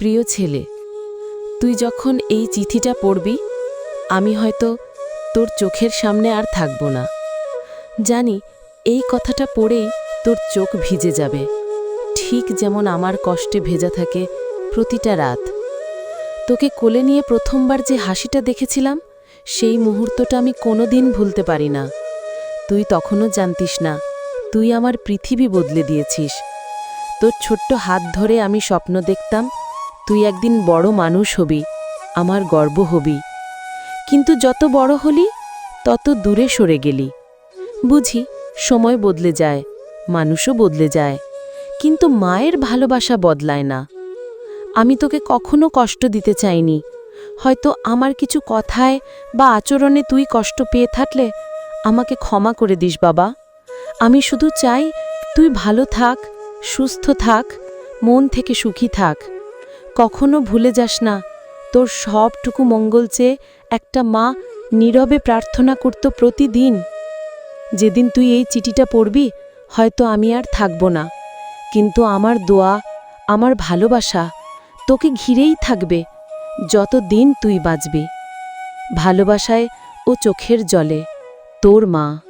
প্রিয় ছেলে, তুই যখন এই চিঠিটা পড়বি, আমি হয়তো তোর চোখের সামনে আর থাকব না। জানি, এই কথাটা পড়েই তোর চোখ ভিজে যাবে। ঠিক যেমন আমার কষ্টে ভেজা থাকে প্রতিটা রাত। তোকে কোলে নিয়ে প্রথমবার যে হাসিটা দেখেছিলাম, সেই মুহূর্তটা আমি কোনোদিন ভুলতে পারি না। তুই তখনও জানতিস না, তুই আমার পৃথিবী বদলে দিয়েছিস। তোর ছোট্ট হাত ধরে আমি স্বপ্ন দেখতাম তুই একদিন বড় মানুষ হবি, আমার গর্ব হবি। কিন্তু যত বড় হলি, তত দূরে সরে গেলি। বুঝি, সময় বদলে যায়, মানুষও বদলে যায়, কিন্তু মায়ের ভালোবাসা বদলায় না। আমি তোকে কখনো কষ্ট দিতে চাইনি, হয়তো আমার কিছু কথায় বা আচরণে তুই কষ্ট পেয়ে থাকলে আমাকে ক্ষমা করে দিস বাবা। আমি শুধু চাই তুই ভালো থাক, সুস্থ থাক, মন থেকে সুখী থাক। কখনো ভুলে যাস না। তোর সবটুকু মঙ্গল চেয়ে একটা মা নীরবে প্রার্থনা করত প্রতিদিন। যেদিন তুই এই চিঠিটা পড়বি, হয়তো আমি আর থাকব না। কিন্তু আমার দোয়া, আমার ভালোবাসা তোকে ঘিরেই থাকবে যত দিন তুই বাঁচবি। ভালোবাসায় ও চোখের জলে তোর মা।